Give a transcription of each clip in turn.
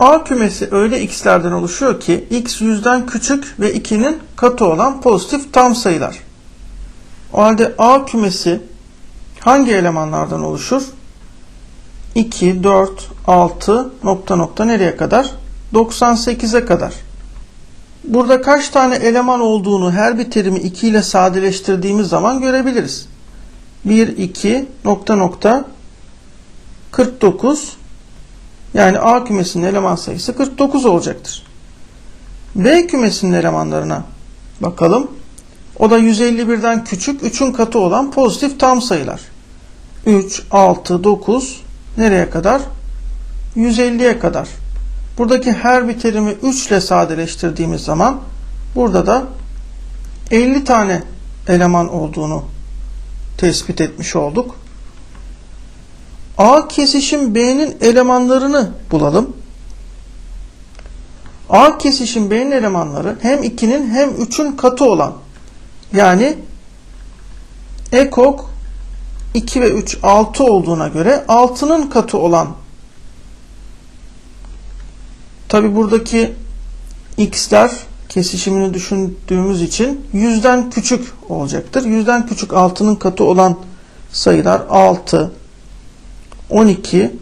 A kümesi öyle x'lerden oluşuyor ki x yüzden küçük ve 2'nin katı olan pozitif tam sayılar. O halde A kümesi hangi elemanlardan oluşur? 2, 4, 6 nokta nokta nereye kadar? 98'e kadar. Burada kaç tane eleman olduğunu her bir terimi 2 ile sadeleştirdiğimiz zaman görebiliriz. 1, 2 nokta nokta 49 yani A kümesinin eleman sayısı 49 olacaktır. B kümesinin elemanlarına bakalım. O da 151'den küçük 3'ün katı olan pozitif tam sayılar. 3, 6, 9 nereye kadar? 150'ye kadar. Buradaki her bir terimi 3 ile sadeleştirdiğimiz zaman burada da 50 tane eleman olduğunu tespit etmiş olduk. A kesişim B'nin elemanlarını bulalım. A kesişim B'nin elemanları hem 2'nin hem 3'ün katı olan yani ekok 2 ve 3 6 olduğuna göre 6'nın katı olan tabi buradaki x'ler kesişimini düşündüğümüz için 100'den küçük olacaktır. 100'den küçük 6'nın katı olan sayılar 6, 12,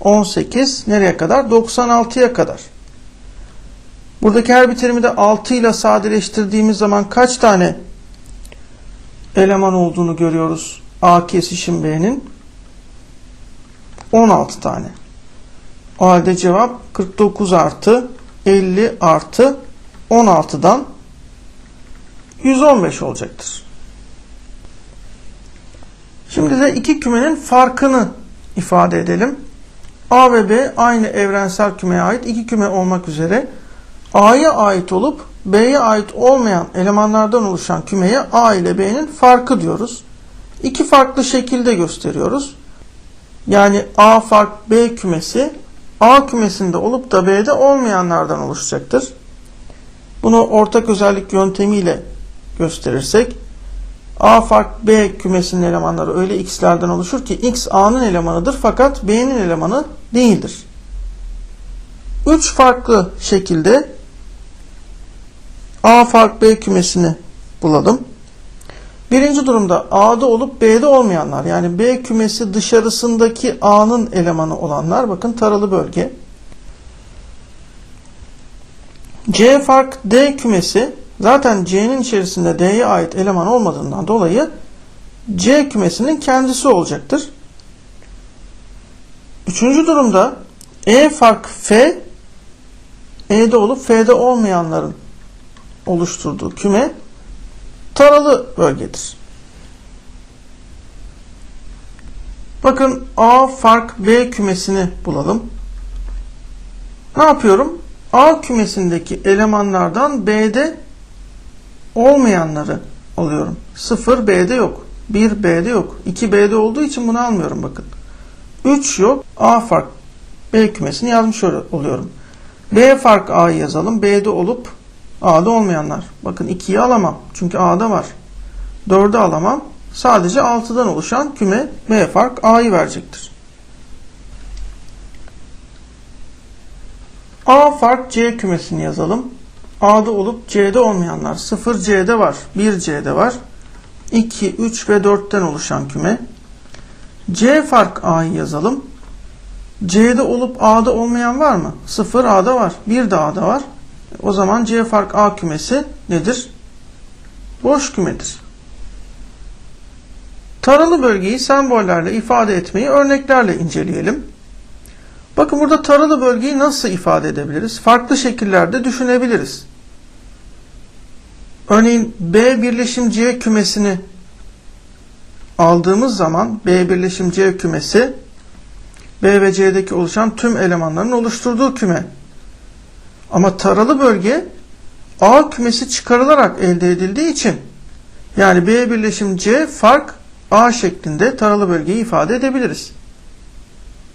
18 nereye kadar? 96'ya kadar. Buradaki her bir terimi de 6 ile sadeleştirdiğimiz zaman kaç tane eleman olduğunu görüyoruz. A kesişim B'nin 16 tane. O halde cevap 49 artı 50 artı 16'dan 115 olacaktır. Şimdi de iki kümenin farkını ifade edelim. A ve B aynı evrensel kümeye ait iki küme olmak üzere A'ya ait olup B'ye ait olmayan elemanlardan oluşan kümeye A ile B'nin farkı diyoruz. İki farklı şekilde gösteriyoruz. Yani A fark B kümesi A kümesinde olup da B'de olmayanlardan oluşacaktır. Bunu ortak özellik yöntemiyle gösterirsek A fark B kümesinin elemanları öyle x'lerden oluşur ki x A'nın elemanıdır fakat B'nin elemanı değildir. Üç farklı şekilde A fark B kümesini bulalım. Birinci durumda A'da olup B'de olmayanlar yani B kümesi dışarısındaki A'nın elemanı olanlar bakın taralı bölge. C fark D kümesi zaten C'nin içerisinde D'ye ait eleman olmadığından dolayı C kümesinin kendisi olacaktır. Üçüncü durumda E fark F E'de olup F'de olmayanların oluşturduğu küme taralı bölgedir. Bakın A fark B kümesini bulalım. Ne yapıyorum? A kümesindeki elemanlardan B'de olmayanları alıyorum. 0 B'de yok. 1 B'de yok. 2 B'de olduğu için bunu almıyorum bakın. 3 yok. A fark B kümesini yazmış oluyorum. B fark A'yı yazalım. B'de olup A'da olmayanlar. Bakın 2'yi alamam. Çünkü A'da var. 4'ü alamam. Sadece 6'dan oluşan küme B fark A'yı verecektir. A fark C kümesini yazalım. A'da olup C'de olmayanlar. 0 C'de var. 1 C'de var. 2, 3 ve 4'ten oluşan küme. C fark A'yı yazalım. C'de olup A'da olmayan var mı? 0 A'da var. 1 de A'da var. O zaman C fark A kümesi nedir? Boş kümedir. Taralı bölgeyi sembollerle ifade etmeyi örneklerle inceleyelim. Bakın burada taralı bölgeyi nasıl ifade edebiliriz? Farklı şekillerde düşünebiliriz. Örneğin B birleşim C kümesini aldığımız zaman B birleşim C kümesi B ve C'deki oluşan tüm elemanların oluşturduğu küme. Ama taralı bölge A kümesi çıkarılarak elde edildiği için yani B birleşim C fark A şeklinde taralı bölgeyi ifade edebiliriz.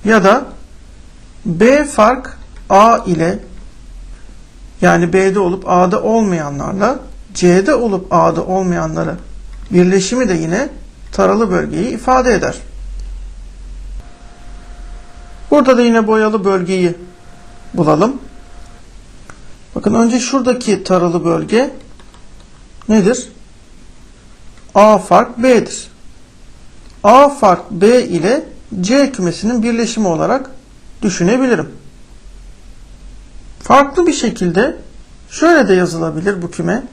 Ya da B fark A ile yani B'de olup A'da olmayanlarla C'de olup A'da olmayanları birleşimi de yine taralı bölgeyi ifade eder. Burada da yine boyalı bölgeyi bulalım. Bakın önce şuradaki taralı bölge nedir? A fark B'dir. A fark B ile C kümesinin birleşimi olarak düşünebilirim. Farklı bir şekilde şöyle de yazılabilir bu küme.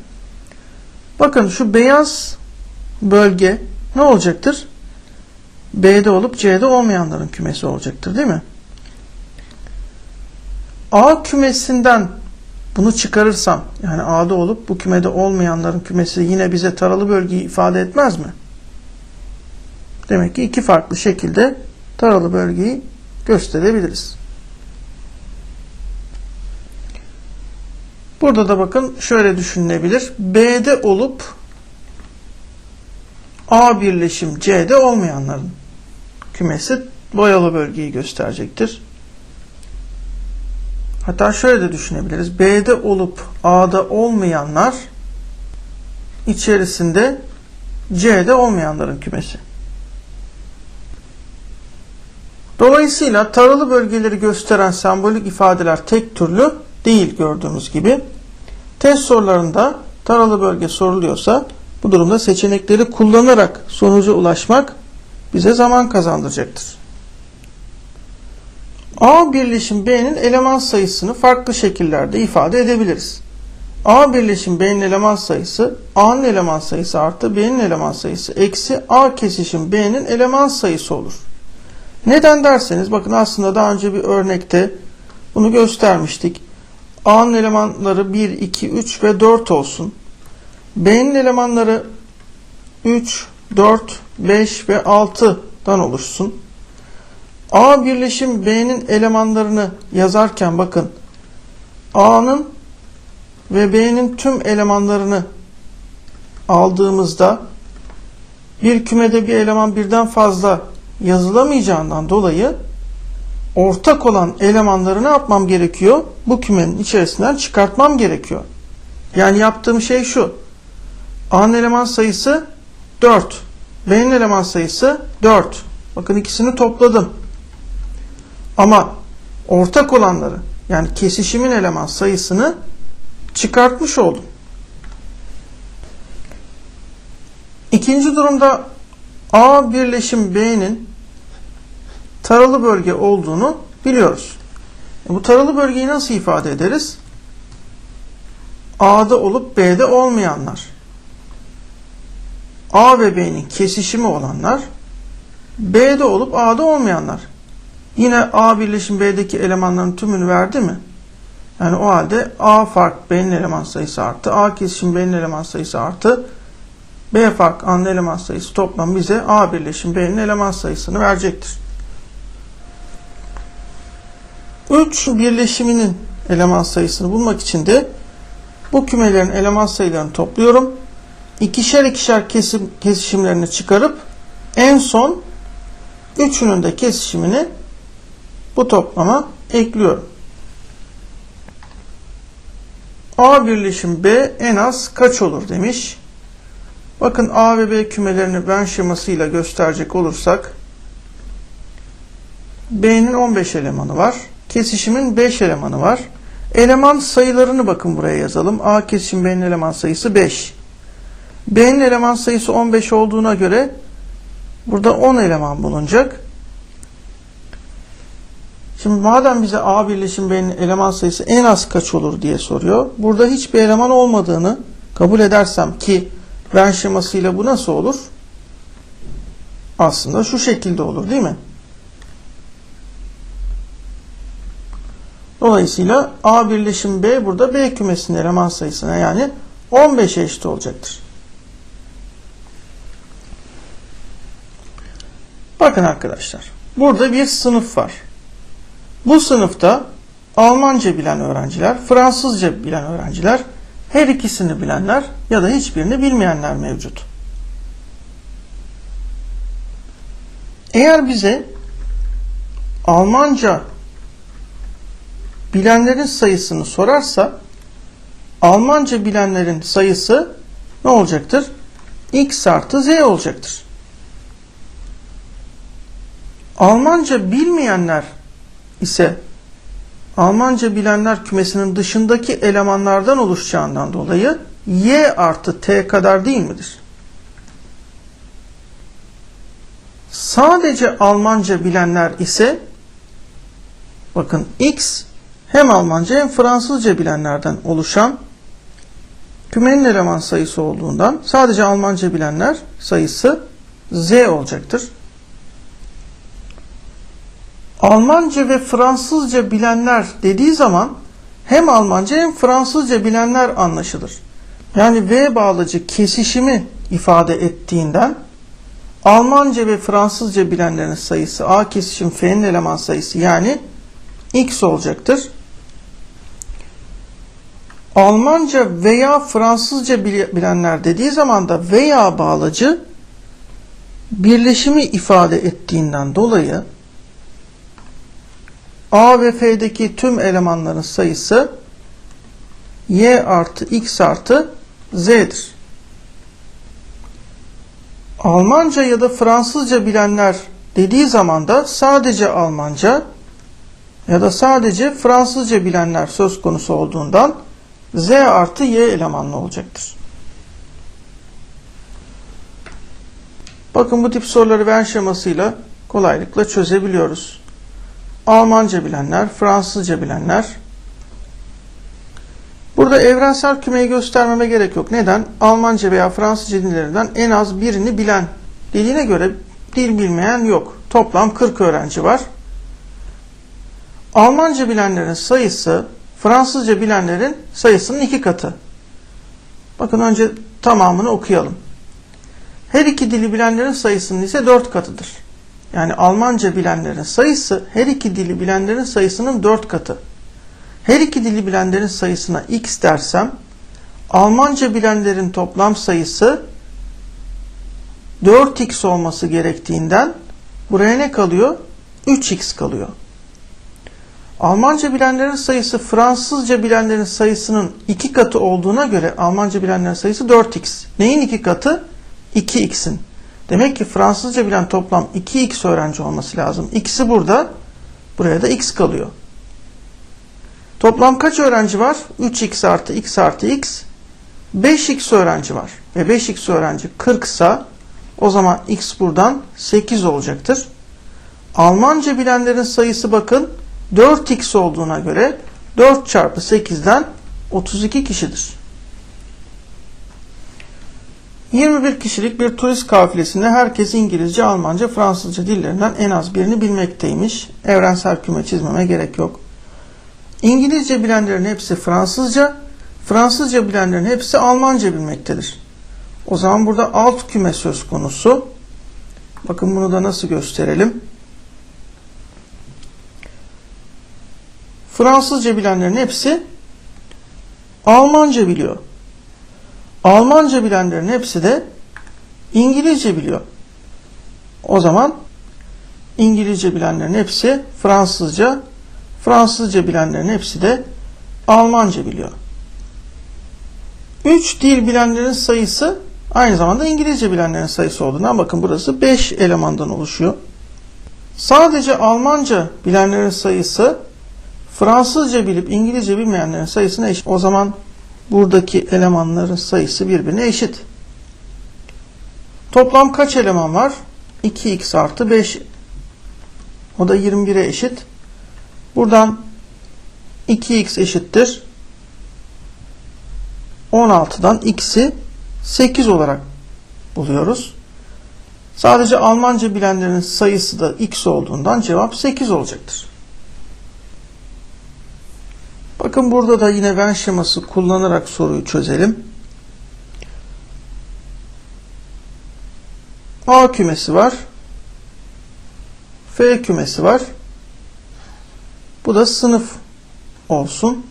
Bakın şu beyaz bölge ne olacaktır? B'de olup C'de olmayanların kümesi olacaktır değil mi? A kümesinden bunu çıkarırsam yani A'da olup bu kümede olmayanların kümesi yine bize taralı bölgeyi ifade etmez mi? Demek ki iki farklı şekilde taralı bölgeyi gösterebiliriz. Burada da bakın şöyle düşünülebilir. B'de olup A birleşim C'de olmayanların kümesi boyalı bölgeyi gösterecektir. Hatta şöyle de düşünebiliriz. B'de olup A'da olmayanlar içerisinde C'de olmayanların kümesi. Dolayısıyla taralı bölgeleri gösteren sembolik ifadeler tek türlü değil gördüğümüz gibi. Test sorularında taralı bölge soruluyorsa bu durumda seçenekleri kullanarak sonuca ulaşmak bize zaman kazandıracaktır. A birleşim B'nin eleman sayısını farklı şekillerde ifade edebiliriz. A birleşim B'nin eleman sayısı A'nın eleman sayısı artı B'nin eleman sayısı eksi A kesişim B'nin eleman sayısı olur. Neden derseniz bakın aslında daha önce bir örnekte bunu göstermiştik. A'nın elemanları 1, 2, 3 ve 4 olsun. B'nin elemanları 3, 4, 5 ve 6'dan oluşsun. A birleşim B'nin elemanlarını yazarken bakın A'nın ve B'nin tüm elemanlarını aldığımızda bir kümede bir eleman birden fazla yazılamayacağından dolayı ortak olan elemanları ne yapmam gerekiyor? Bu kümenin içerisinden çıkartmam gerekiyor. Yani yaptığım şey şu. A'nın eleman sayısı 4. B'nin eleman sayısı 4. Bakın ikisini topladım. Ama ortak olanları yani kesişimin eleman sayısını çıkartmış oldum. İkinci durumda A birleşim B'nin taralı bölge olduğunu biliyoruz. E, bu taralı bölgeyi nasıl ifade ederiz? A'da olup B'de olmayanlar. A ve B'nin kesişimi olanlar. B'de olup A'da olmayanlar. Yine A birleşim B'deki elemanların tümünü verdi mi? Yani o halde A fark B'nin eleman sayısı artı, A kesişim B'nin eleman sayısı artı, B fark A'nın eleman sayısı toplam bize A birleşim B'nin eleman sayısını verecektir. 3 birleşiminin eleman sayısını bulmak için de bu kümelerin eleman sayılarını topluyorum. İkişer ikişer kesim, kesişimlerini çıkarıp en son üçünün de kesişimini bu toplama ekliyorum. A birleşim B en az kaç olur demiş. Bakın A ve B kümelerini Venn şemasıyla gösterecek olursak B'nin 15 elemanı var. Kesişimin 5 elemanı var. Eleman sayılarını bakın buraya yazalım. A kesişim B'nin eleman sayısı 5. B'nin eleman sayısı 15 olduğuna göre burada 10 eleman bulunacak. Şimdi madem bize A birleşim B'nin eleman sayısı en az kaç olur diye soruyor. Burada hiçbir eleman olmadığını kabul edersem ki Venn şemasıyla bu nasıl olur? Aslında şu şekilde olur değil mi? Dolayısıyla A birleşim B burada B kümesinin eleman sayısına yani 15'e eşit olacaktır. Bakın arkadaşlar. Burada bir sınıf var. Bu sınıfta Almanca bilen öğrenciler, Fransızca bilen öğrenciler, her ikisini bilenler ya da hiçbirini bilmeyenler mevcut. Eğer bize Almanca bilenlerin sayısını sorarsa Almanca bilenlerin sayısı ne olacaktır? X artı Z olacaktır. Almanca bilmeyenler ise Almanca bilenler kümesinin dışındaki elemanlardan oluşacağından dolayı y artı t kadar değil midir? Sadece Almanca bilenler ise bakın x hem Almanca hem Fransızca bilenlerden oluşan kümenin eleman sayısı olduğundan sadece Almanca bilenler sayısı z olacaktır. Almanca ve Fransızca bilenler dediği zaman hem Almanca hem Fransızca bilenler anlaşılır. Yani V bağlacı kesişimi ifade ettiğinden Almanca ve Fransızca bilenlerin sayısı A kesişim F'nin eleman sayısı yani X olacaktır. Almanca veya Fransızca bilenler dediği zaman da veya bağlacı birleşimi ifade ettiğinden dolayı A ve F'deki tüm elemanların sayısı Y artı X artı Z'dir. Almanca ya da Fransızca bilenler dediği zaman da sadece Almanca ya da sadece Fransızca bilenler söz konusu olduğundan Z artı Y elemanlı olacaktır. Bakın bu tip soruları Venn şemasıyla kolaylıkla çözebiliyoruz. Almanca bilenler, Fransızca bilenler. Burada evrensel kümeyi göstermeme gerek yok. Neden? Almanca veya Fransızca dillerinden en az birini bilen dediğine göre dil bilmeyen yok. Toplam 40 öğrenci var. Almanca bilenlerin sayısı Fransızca bilenlerin sayısının iki katı. Bakın önce tamamını okuyalım. Her iki dili bilenlerin sayısının ise dört katıdır. Yani Almanca bilenlerin sayısı her iki dili bilenlerin sayısının dört katı. Her iki dili bilenlerin sayısına x dersem Almanca bilenlerin toplam sayısı 4x olması gerektiğinden buraya ne kalıyor? 3x kalıyor. Almanca bilenlerin sayısı Fransızca bilenlerin sayısının iki katı olduğuna göre Almanca bilenlerin sayısı 4x. Neyin iki katı? 2x'in. Demek ki Fransızca bilen toplam 2x öğrenci olması lazım. X'i burada, buraya da x kalıyor. Toplam kaç öğrenci var? 3x artı x artı x. 5x öğrenci var. Ve 5x öğrenci 40 ise o zaman x buradan 8 olacaktır. Almanca bilenlerin sayısı bakın 4x olduğuna göre 4 çarpı 8'den 32 kişidir. 21 kişilik bir turist kafilesinde herkes İngilizce, Almanca, Fransızca dillerinden en az birini bilmekteymiş. Evrensel küme çizmeme gerek yok. İngilizce bilenlerin hepsi Fransızca, Fransızca bilenlerin hepsi Almanca bilmektedir. O zaman burada alt küme söz konusu. Bakın bunu da nasıl gösterelim. Fransızca bilenlerin hepsi Almanca biliyor. Almanca bilenlerin hepsi de İngilizce biliyor. O zaman İngilizce bilenlerin hepsi Fransızca, Fransızca bilenlerin hepsi de Almanca biliyor. Üç dil bilenlerin sayısı aynı zamanda İngilizce bilenlerin sayısı olduğundan bakın burası 5 elemandan oluşuyor. Sadece Almanca bilenlerin sayısı Fransızca bilip İngilizce bilmeyenlerin sayısına eşit. O zaman buradaki elemanların sayısı birbirine eşit. Toplam kaç eleman var? 2x artı 5. O da 21'e eşit. Buradan 2x eşittir. 16'dan x'i 8 olarak buluyoruz. Sadece Almanca bilenlerin sayısı da x olduğundan cevap 8 olacaktır. Bakın burada da yine Venn şeması kullanarak soruyu çözelim. A kümesi var. F kümesi var. Bu da sınıf olsun.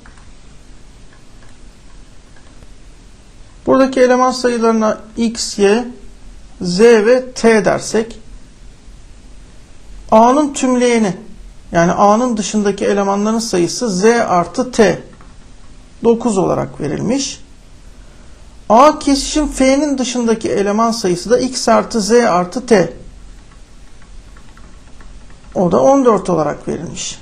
Buradaki eleman sayılarına x, y, z ve t dersek A'nın tümleyeni yani A'nın dışındaki elemanların sayısı Z artı T 9 olarak verilmiş. A kesişim F'nin dışındaki eleman sayısı da X artı Z artı T. O da 14 olarak verilmiş.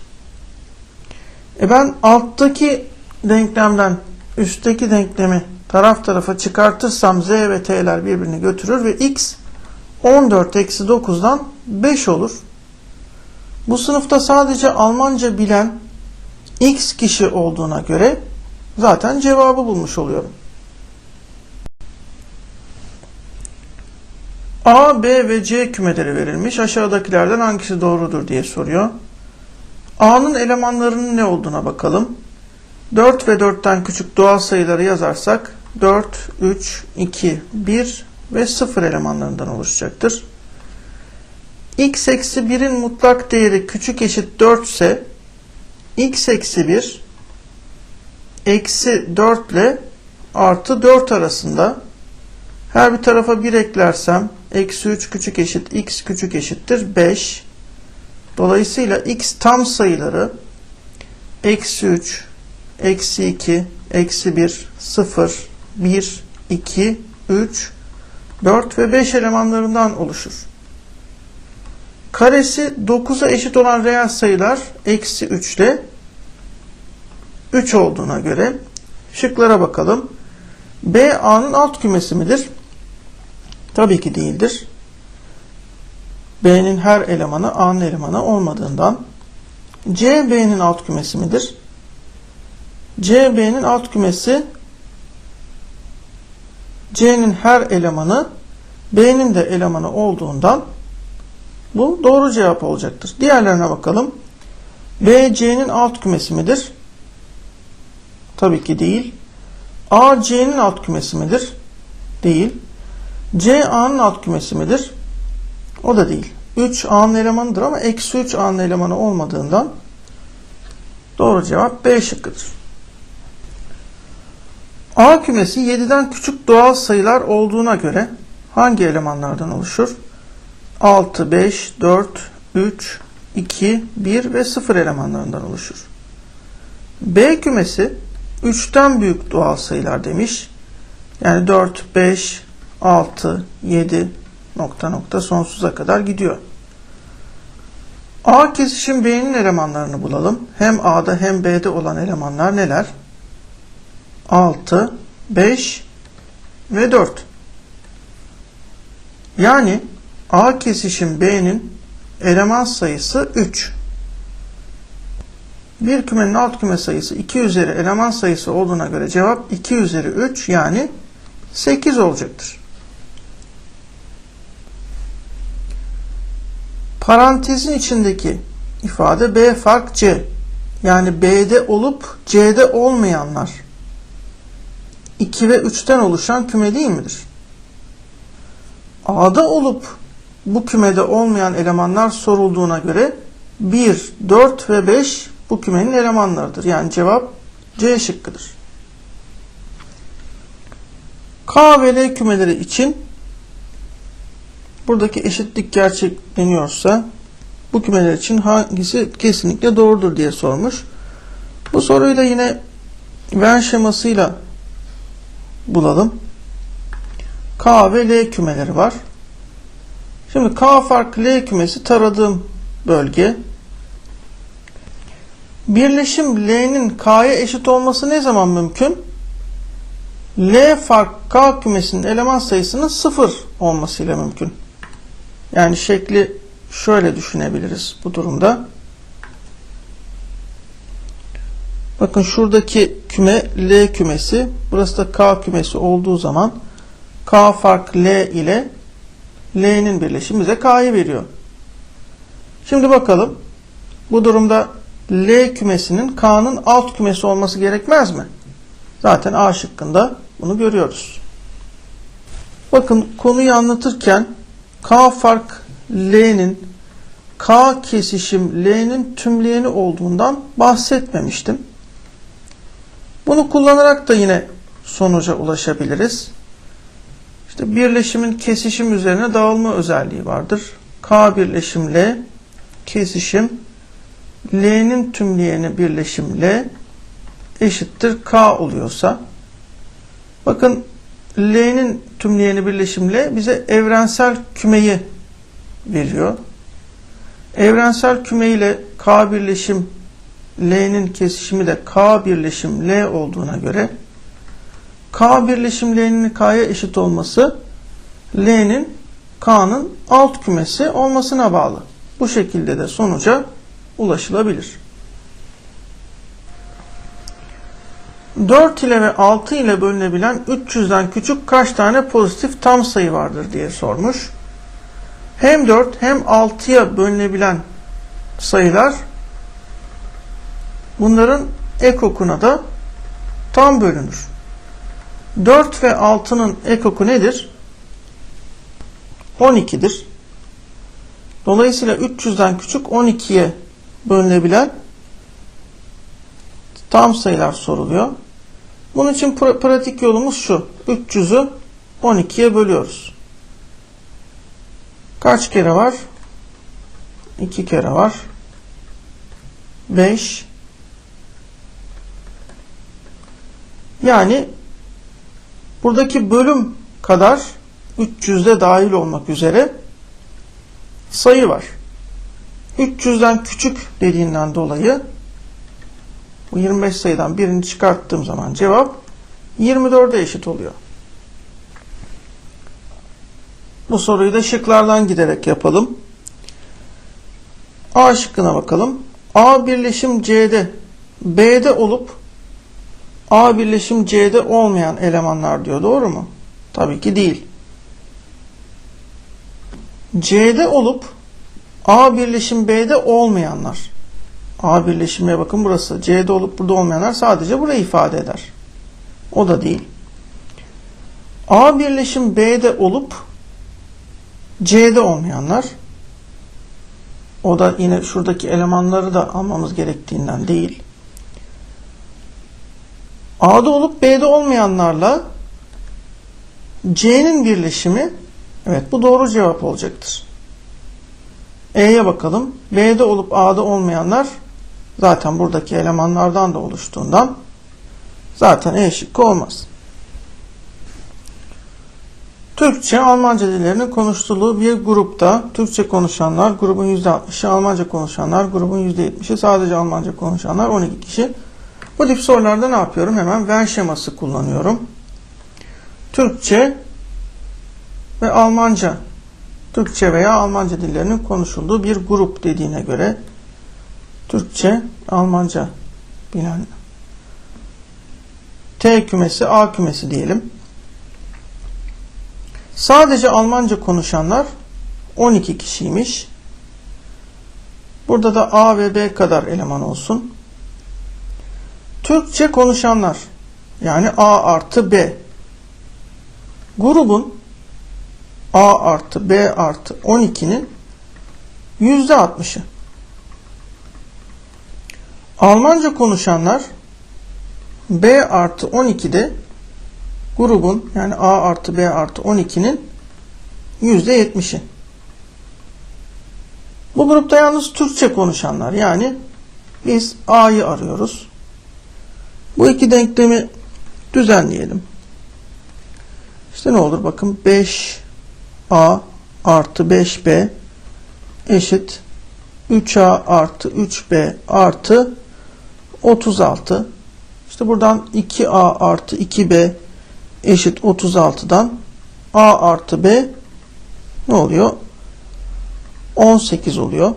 E ben alttaki denklemden üstteki denklemi taraf tarafa çıkartırsam z ve t'ler birbirini götürür ve x 14 eksi 9'dan 5 olur. Bu sınıfta sadece Almanca bilen x kişi olduğuna göre zaten cevabı bulmuş oluyorum. A, B ve C kümeleri verilmiş. Aşağıdakilerden hangisi doğrudur diye soruyor. A'nın elemanlarının ne olduğuna bakalım. 4 ve 4'ten küçük doğal sayıları yazarsak 4, 3, 2, 1 ve 0 elemanlarından oluşacaktır. X eksi 1'in mutlak değeri küçük eşit 4 ise x eksi 1 eksi 4 ile artı 4 arasında her bir tarafa 1 eklersem eksi 3 küçük eşit x küçük eşittir 5. Dolayısıyla x tam sayıları eksi 3, eksi 2, eksi 1, 0, 1, 2, 3, 4 ve 5 elemanlarından oluşur. Karesi 9'a eşit olan reel sayılar eksi 3 ile 3 olduğuna göre şıklara bakalım. B A'nın alt kümesi midir? Tabii ki değildir. B'nin her elemanı A'nın elemanı olmadığından C B'nin alt kümesi midir? C B'nin alt kümesi C'nin her elemanı B'nin de elemanı olduğundan bu doğru cevap olacaktır. Diğerlerine bakalım. B C'nin alt kümesi midir? Tabii ki değil. A C'nin alt kümesi midir? Değil. C A'nın alt kümesi midir? O da değil. 3 A'nın elemanıdır ama eksi 3 A'nın elemanı olmadığından doğru cevap B şıkkıdır. A kümesi 7'den küçük doğal sayılar olduğuna göre hangi elemanlardan oluşur? 6, 5, 4, 3, 2, 1 ve 0 elemanlarından oluşur. B kümesi 3'ten büyük doğal sayılar demiş. Yani 4, 5, 6, 7 nokta nokta sonsuza kadar gidiyor. A kesişim B'nin elemanlarını bulalım. Hem A'da hem B'de olan elemanlar neler? 6, 5 ve 4. Yani A kesişim B'nin eleman sayısı 3. Bir kümenin alt küme sayısı 2 üzeri eleman sayısı olduğuna göre cevap 2 üzeri 3 yani 8 olacaktır. Parantezin içindeki ifade B fark C. Yani B'de olup C'de olmayanlar 2 ve 3'ten oluşan küme değil midir? A'da olup bu kümede olmayan elemanlar sorulduğuna göre 1, 4 ve 5 bu kümenin elemanlarıdır. Yani cevap C şıkkıdır. K ve L kümeleri için buradaki eşitlik gerçekleniyorsa bu kümeler için hangisi kesinlikle doğrudur diye sormuş. Bu soruyla yine Venn şemasıyla bulalım. K ve L kümeleri var. Şimdi K farklı L kümesi taradığım bölge. Birleşim L'nin K'ya eşit olması ne zaman mümkün? L fark K kümesinin eleman sayısının sıfır olmasıyla mümkün. Yani şekli şöyle düşünebiliriz bu durumda. Bakın şuradaki küme L kümesi, burası da K kümesi olduğu zaman K fark L ile L'nin birleşimi bize K'yı veriyor. Şimdi bakalım bu durumda L kümesinin K'nın alt kümesi olması gerekmez mi? Zaten A şıkkında bunu görüyoruz. Bakın konuyu anlatırken K fark L'nin K kesişim L'nin tümleyeni olduğundan bahsetmemiştim. Bunu kullanarak da yine sonuca ulaşabiliriz. İşte birleşimin kesişim üzerine dağılma özelliği vardır. K birleşim L kesişim L'nin tümleyeni birleşim L eşittir K oluyorsa bakın L'nin tümleyeni birleşim L bize evrensel kümeyi veriyor. Evrensel küme ile K birleşim L'nin kesişimi de K birleşim L olduğuna göre K birleşim L'nin K'ya eşit olması L'nin K'nın alt kümesi olmasına bağlı. Bu şekilde de sonuca ulaşılabilir. 4 ile ve 6 ile bölünebilen 300'den küçük kaç tane pozitif tam sayı vardır diye sormuş. Hem 4 hem 6'ya bölünebilen sayılar bunların ekokuna da tam bölünür. 4 ve 6'nın ekoku nedir? 12'dir. Dolayısıyla 300'den küçük 12'ye bölünebilen tam sayılar soruluyor. Bunun için pra- pratik yolumuz şu. 300'ü 12'ye bölüyoruz. Kaç kere var? 2 kere var. 5 Yani buradaki bölüm kadar 300'de dahil olmak üzere sayı var. 300'den küçük dediğinden dolayı bu 25 sayıdan birini çıkarttığım zaman cevap 24'e eşit oluyor. Bu soruyu da şıklardan giderek yapalım. A şıkkına bakalım. A birleşim C'de B'de olup A birleşim C'de olmayan elemanlar diyor. Doğru mu? Tabii ki değil. C'de olup A birleşim B'de olmayanlar. A birleşimine bakın burası. C'de olup burada olmayanlar sadece burayı ifade eder. O da değil. A birleşim B'de olup C'de olmayanlar. O da yine şuradaki elemanları da almamız gerektiğinden değil. A'da olup B'de olmayanlarla C'nin birleşimi evet bu doğru cevap olacaktır. E'ye bakalım. B'de olup A'da olmayanlar zaten buradaki elemanlardan da oluştuğundan zaten E şıkkı olmaz. Türkçe, Almanca dillerinin konuştuğu bir grupta Türkçe konuşanlar grubun %60'ı, Almanca konuşanlar grubun %70'i, sadece Almanca konuşanlar 12 kişi. Bu tip sorularda ne yapıyorum? Hemen Venn şeması kullanıyorum. Türkçe ve Almanca, Türkçe veya Almanca dillerinin konuşulduğu bir grup dediğine göre Türkçe, Almanca bilen T kümesi, A kümesi diyelim. Sadece Almanca konuşanlar 12 kişiymiş. Burada da A ve B kadar eleman olsun. Türkçe konuşanlar yani A artı B grubun A artı B artı 12'nin yüzde 60'ı. Almanca konuşanlar B artı 12'de grubun yani A artı B artı 12'nin yüzde 70'i. Bu grupta yalnız Türkçe konuşanlar yani biz A'yı arıyoruz. Bu iki denklemi düzenleyelim. İşte ne olur bakın 5A artı 5B eşit 3A artı 3B artı 36. İşte buradan 2A artı 2B eşit 36'dan A artı B ne oluyor? 18 oluyor.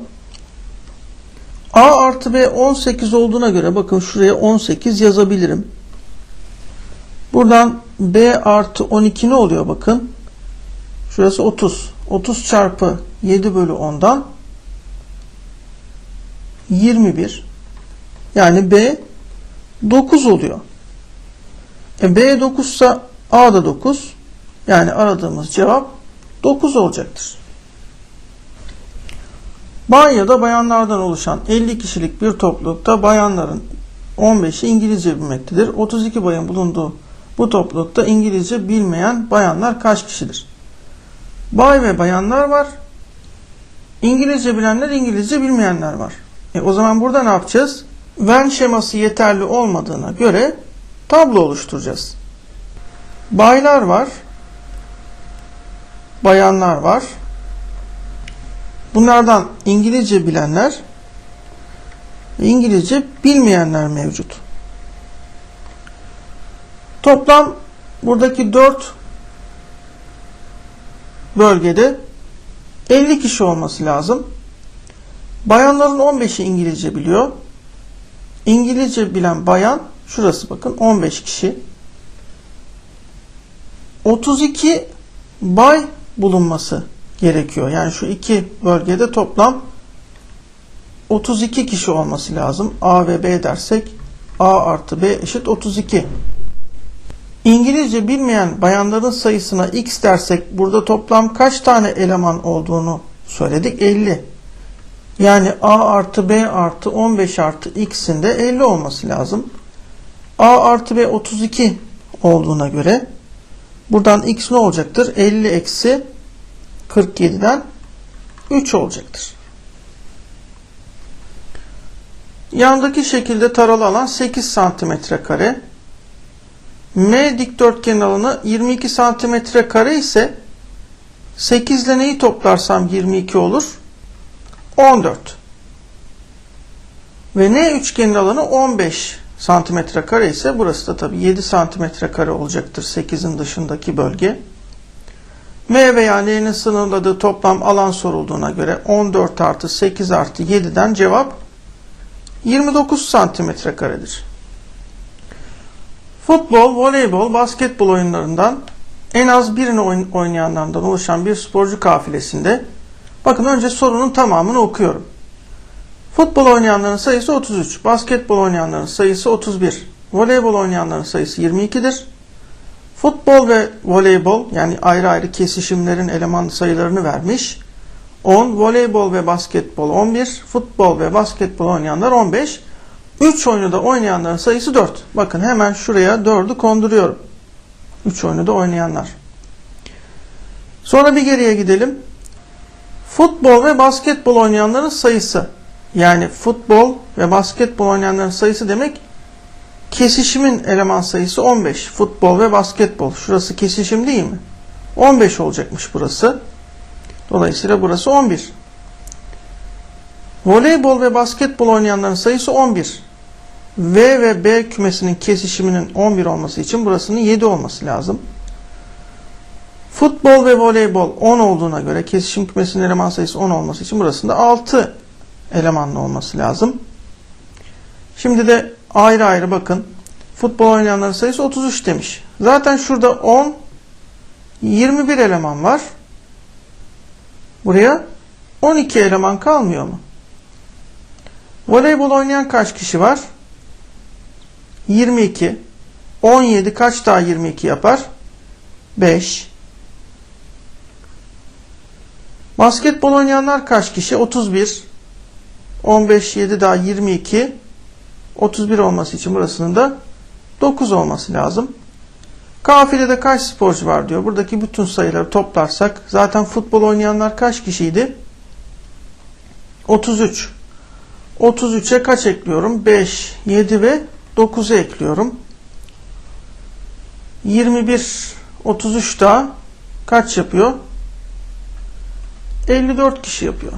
A artı B 18 olduğuna göre bakın şuraya 18 yazabilirim. Buradan B artı 12 ne oluyor bakın. Şurası 30. 30 çarpı 7 bölü 10'dan 21. Yani B 9 oluyor. E B 9 ise A da 9. Yani aradığımız cevap 9 olacaktır. Banyoda bayanlardan oluşan 50 kişilik bir toplulukta bayanların 15'i İngilizce bilmektedir. 32 bayan bulunduğu bu toplulukta İngilizce bilmeyen bayanlar kaç kişidir? Bay ve bayanlar var. İngilizce bilenler, İngilizce bilmeyenler var. E o zaman burada ne yapacağız? Venn şeması yeterli olmadığına göre tablo oluşturacağız. Baylar var. Bayanlar var. Bunlardan İngilizce bilenler İngilizce bilmeyenler mevcut. Toplam buradaki 4 bölgede 50 kişi olması lazım. Bayanların 15'i İngilizce biliyor. İngilizce bilen bayan şurası bakın 15 kişi. 32 bay bulunması gerekiyor. Yani şu iki bölgede toplam 32 kişi olması lazım. A ve B dersek A artı B eşit 32. İngilizce bilmeyen bayanların sayısına X dersek burada toplam kaç tane eleman olduğunu söyledik. 50. Yani A artı B artı 15 artı X'in de 50 olması lazım. A artı B 32 olduğuna göre buradan X ne olacaktır? 50 eksi 47'den 3 olacaktır. Yandaki şekilde taralı alan 8 santimetre kare. M dikdörtgenin alanı 22 santimetre kare ise 8 ile neyi toplarsam 22 olur? 14. Ve N üçgenin alanı 15 santimetre kare ise burası da tabii 7 santimetre kare olacaktır 8'in dışındaki bölge. M veya N'nin sınırladığı toplam alan sorulduğuna göre 14 artı 8 artı 7'den cevap 29 santimetre karedir. Futbol, voleybol, basketbol oyunlarından en az birini oynayanlardan oluşan bir sporcu kafilesinde bakın önce sorunun tamamını okuyorum. Futbol oynayanların sayısı 33, basketbol oynayanların sayısı 31, voleybol oynayanların sayısı 22'dir. Futbol ve voleybol yani ayrı ayrı kesişimlerin eleman sayılarını vermiş. 10, voleybol ve basketbol 11, futbol ve basketbol oynayanlar 15. 3 oyunu oynayanların sayısı 4. Bakın hemen şuraya 4'ü konduruyorum. 3 oyunu oynayanlar. Sonra bir geriye gidelim. Futbol ve basketbol oynayanların sayısı. Yani futbol ve basketbol oynayanların sayısı demek kesişimin eleman sayısı 15. Futbol ve basketbol. Şurası kesişim değil mi? 15 olacakmış burası. Dolayısıyla burası 11. Voleybol ve basketbol oynayanların sayısı 11. V ve B kümesinin kesişiminin 11 olması için burasının 7 olması lazım. Futbol ve voleybol 10 olduğuna göre kesişim kümesinin eleman sayısı 10 olması için burasında 6 elemanlı olması lazım. Şimdi de ayrı ayrı bakın. Futbol oynayanların sayısı 33 demiş. Zaten şurada 10 21 eleman var. Buraya 12 eleman kalmıyor mu? Voleybol oynayan kaç kişi var? 22. 17 kaç daha 22 yapar? 5. Basketbol oynayanlar kaç kişi? 31. 15, 7 daha 22. 31 olması için burasının da 9 olması lazım. Kafilede kaç sporcu var diyor. Buradaki bütün sayıları toplarsak zaten futbol oynayanlar kaç kişiydi? 33. 33'e kaç ekliyorum? 5, 7 ve 9'u ekliyorum. 21, 33 daha kaç yapıyor? 54 kişi yapıyor.